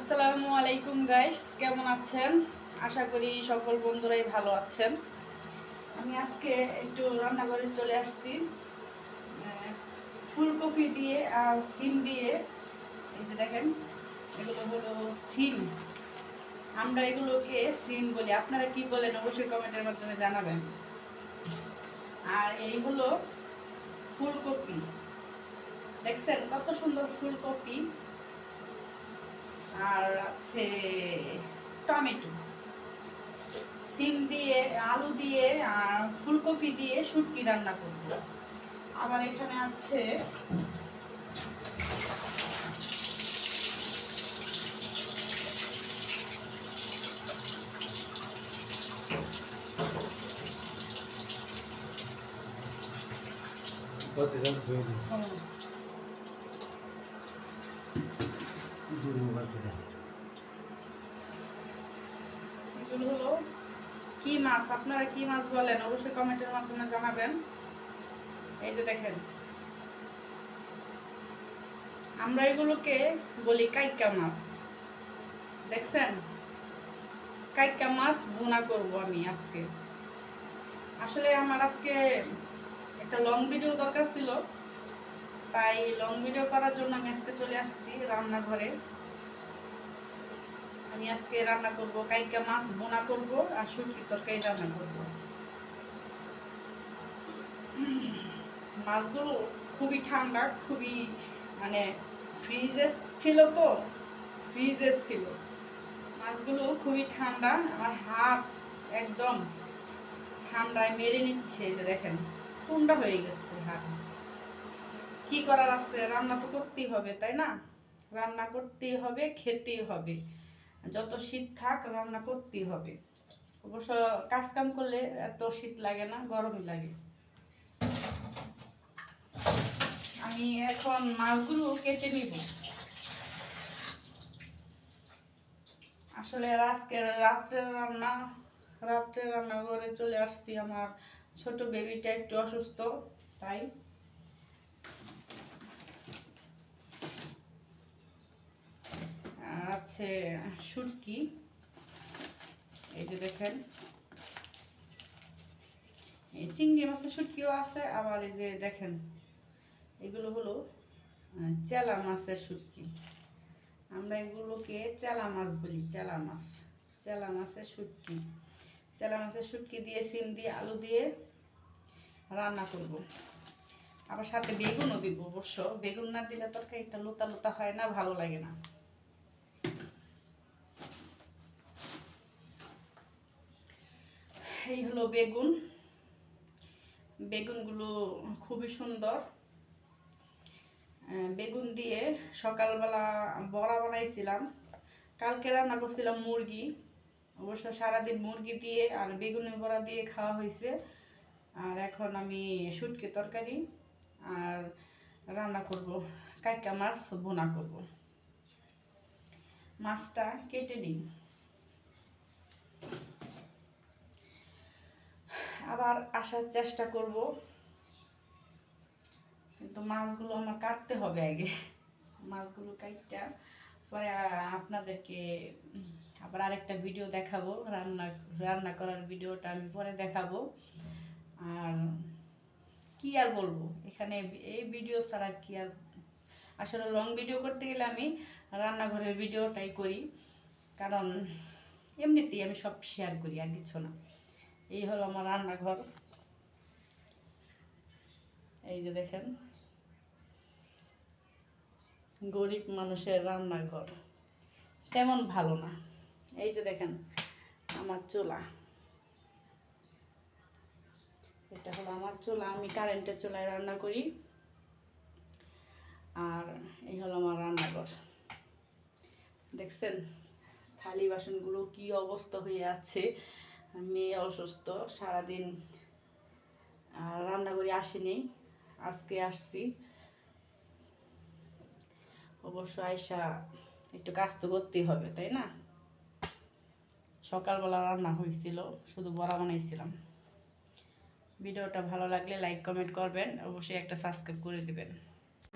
আসসালামু আলাইকুম গাইস কেমন আছেন? আশা করি সকল বন্ধুরাই ভালো আছেন। আমি আজকে একটু রান্নাঘরে চলে আসছি। ফুলকপি দিয়ে আর সিম দিয়ে, এই যে দেখেন, এগুলো হলো সিম। আমরা এগুলোকে সিম বলি। আপনারা কি বলেন অবশ্যই কমেন্টের মাধ্যমে জানাবেন। আর এই হলো ফুলকপি। দেখছেন কত সুন্দর ফুলকপি। আর আছে টমেটো। সিম দিয়ে আলু দিয়ে আর ফুলকপি দিয়ে শুটকি রান্না করব। আবার এখানে আছে দুবার করে কি মাছ? আপনারা কি মাছ বলেন? অবশ্যই কমেন্টের মাধ্যমে জানাবেন। এই যে দেখেন। আমরা এগুলোকে বলি কাইকা মাছ। দেখছেন? কাইকা মাছ বোনা করব আমি আজকে। আসলে আমার আজকে একটা লং ভিডিও দরকার ছিল। তাই লং ভিডিও করার জন্য আমি চলে আসছি রান্নাঘরে। আমি আজকে রান্না করব, কাইকা মাছ বোনা করব আর শুটকি তরকারি রান্না করব। মাছগুলো খুবই ঠান্ডা, খুবই মানে ফ্রিজে ছিল তো ফ্রিজে ছিল। মাছগুলো খুবই ঠান্ডা আমার হাত একদম ঠান্ডায় মেরে নিচ্ছে যে দেখেন, ঠান্ডা হয়ে গেছে হাত। কি করার আছে? রান্না তো করতেই হবে, তাই না? রান্না করতেই হবে, খেতেই হবে। যত শীত থাক রান্না করতেই হবে। অবশ্য কাজ কাম করলে এত শীত লাগে না, গরমই লাগে। আমি এখন মাছগুলো কেটে নিব। আসলে আজকে রাত্রে রান্না রাত্রে রান্না করে চলে আসছি আমার ছোট বেবিটা একটু অসুস্থ, তাই। আছে শুটকি এই যে দেখেন। এই চিংড়ি মাছের শুটকিও আছে, আবার এই যে দেখেন, এগুলো হলো চেলা মাছের শুটকি আমরা এগুলোকে চেলা মাছ বলি, চেলা মাছ, চেলা মাছের শুটকি চেলা মাছের শুটকি দিয়ে সিম দিয়ে আলু দিয়ে রান্না করব। আবার সাথে বেগুনও দিব অবশ্য। বেগুন না দিলে তরকারিটা লোতা লোতা হয় না, ভালো লাগে না। এই হলো বেগুন। বেগুনগুলো খুবই সুন্দর। বেগুন দিয়ে সকালবেলা বড়া বানাইছিলাম। কালকে রান্না করছিলাম মুরগি। অবশ্য সারাদিন মুরগি দিয়ে আর বেগুনের বড়া দিয়ে খাওয়া হয়েছে। আর এখন আমি শুটকি তরকারি আর রান্না করব। কাইকা মাছ বোনা করব। মাছটা কেটে নিই আবার আসার চেষ্টা করব। কিন্তু মাছগুলো আমার কাটতে হবে আগে। মাছগুলো কাটটা পরে আপনাদেরকে আবার আরেকটা ভিডিও দেখাবো। রান্না রান্না করার ভিডিওটা আমি পরে দেখাবো। আর কি আর বলব? এখানে এই ভিডিও ছাড়া কি আর, আসলে লং ভিডিও করতে গেলে আমি রান্নাঘরের ভিডিওটাই করি। কারণ এমনিতেই আমি সব শেয়ার করি, আর কিছু না। এই হলো আমার রান্নাঘর। এই যে দেখেন। গরিব মানুষের রান্নাঘর। তেমন ভালো না। এই যে দেখেন, আমার চুলা। এটা হলো আমার চুলা। আমি কারেন্টের চুলায় রান্না করি। আর এই হলো আমার রান্নাঘর। দেখছেন, থালি বাসনগুলো কি অবস্থা হয়ে আছে। মেয়ে অসুস্থ, সারাদিন রান্না করে আসেনি। আজকে আসছি। অবশ্য আয়সা একটু কাজ তো করতেই হবে, তাই না? সকালবেলা রান্না হয়েছিল, শুধু বড়া বানাইছিলাম। ভিডিওটা ভালো লাগলে লাইক, কমেন্ট করবেন, অবশ্যই একটা সাবস্ক্রাইব করে দিবেন।